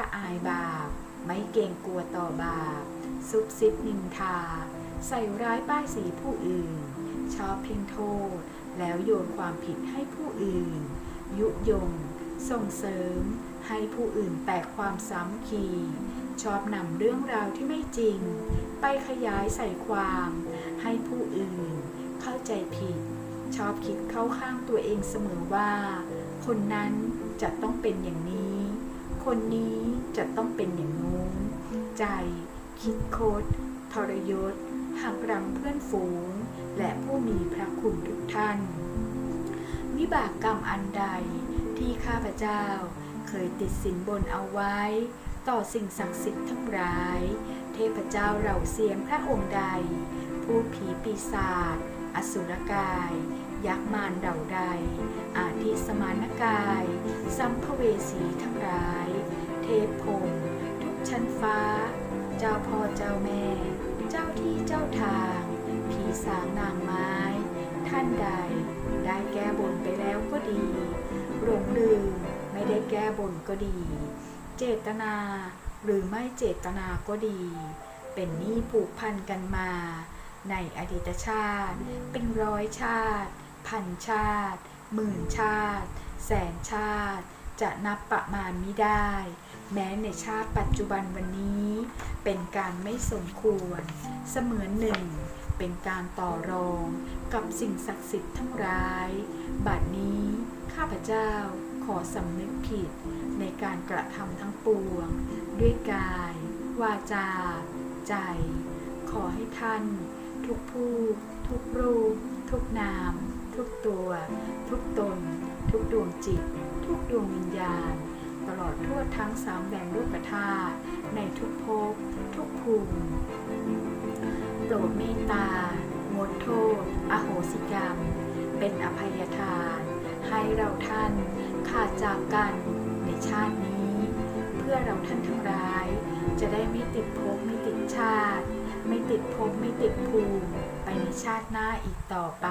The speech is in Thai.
ละอายบาป ไม่เกรงกลัวต่อบาป ซุบซิบนินทา ใส่ร้ายป้ายสีผู้อื่น ชอบเพ่งโทษ แล้วโยนความผิดให้ผู้อื่น ยุยง ส่งเสริม ให้ผู้อื่นแตกความซ้ำคีชอบนำเรื่องราวที่ไม่จริง ไปขยายใส่ความ ให้ผู้อื่น เข้าใจผิด ชอบคิดเข้าข้างตัวเองเสมอว่า คนนั้นจะต้องเป็นอย่างนี้ คนนี้จะต้องเป็นอย่างนู้น ใจ คิดโคดทรยศหักรังเพื่อนฝูง และผู้มีพระคุณทุกท่าน วิบากกรรมอันใดที่ข้าพเจ้า เคยติดสินบนเอาไว้ ต่อสิ่งศักดิ์สิทธิ์ทั้งหลาย เทพเจ้าเหล่าเสียงพระองค์ใด ผู้ผีปีศาจอสุรกาย ยักษ์มารเหล่าใด อาทิสมานกาย สัมภเวสีทั้งหลาย พพรมทุกชั้นฟ้า เจ้าพ่อเจ้าแม่ เจ้าที่เจ้าทาง ผีสางนางไม้ ท่านใด ได้แก้บนไปแล้วก็ดีหลงลืมไม่ได้แก้บนก็ดี เจตนาหรือไม่เจตนาก็ดี เป็นหนี้ผูกพันกันมา ในอดีตชาติ เป็นร้อยชาติ พันชาติ หมื่นชาติ แสนชาติ จะนับประมาณไมิได้ แม้ในชาติปัจจุบันวันนี้ เป็นการไม่สมควร เสมือนหนึ่ง เป็นการต่อรองกับสิ่งศักดิ์สิทธิ์ทั้งหลาย บัดนี้ ข้าพเจ้าขอสำนึกผิด ในการกระทำทั้งปวง ด้วยกาย วาจา ใจ ขอให้ท่าน ทุกผู้ ทุกรูป ทุกนาม ทุกตัว ทุกตน ทุกดวงจิต ทุกดวงวิญญาณ ตลอดทั่วทั้งสามแดนรูปธาตุในทุกภพทุกภูมิ โปรดเมตตางดโทษ อโหสิกรรม เป็นอภัยทาน ให้เราท่านขาดจากกันในชาตินี้ เพื่อเราท่านทั้งหลาย จะได้ไม่ติดภพไม่ติดชาติ ไม่ติดภพไม่ติดภูมิ ไปในชาติหน้าอีกต่อไป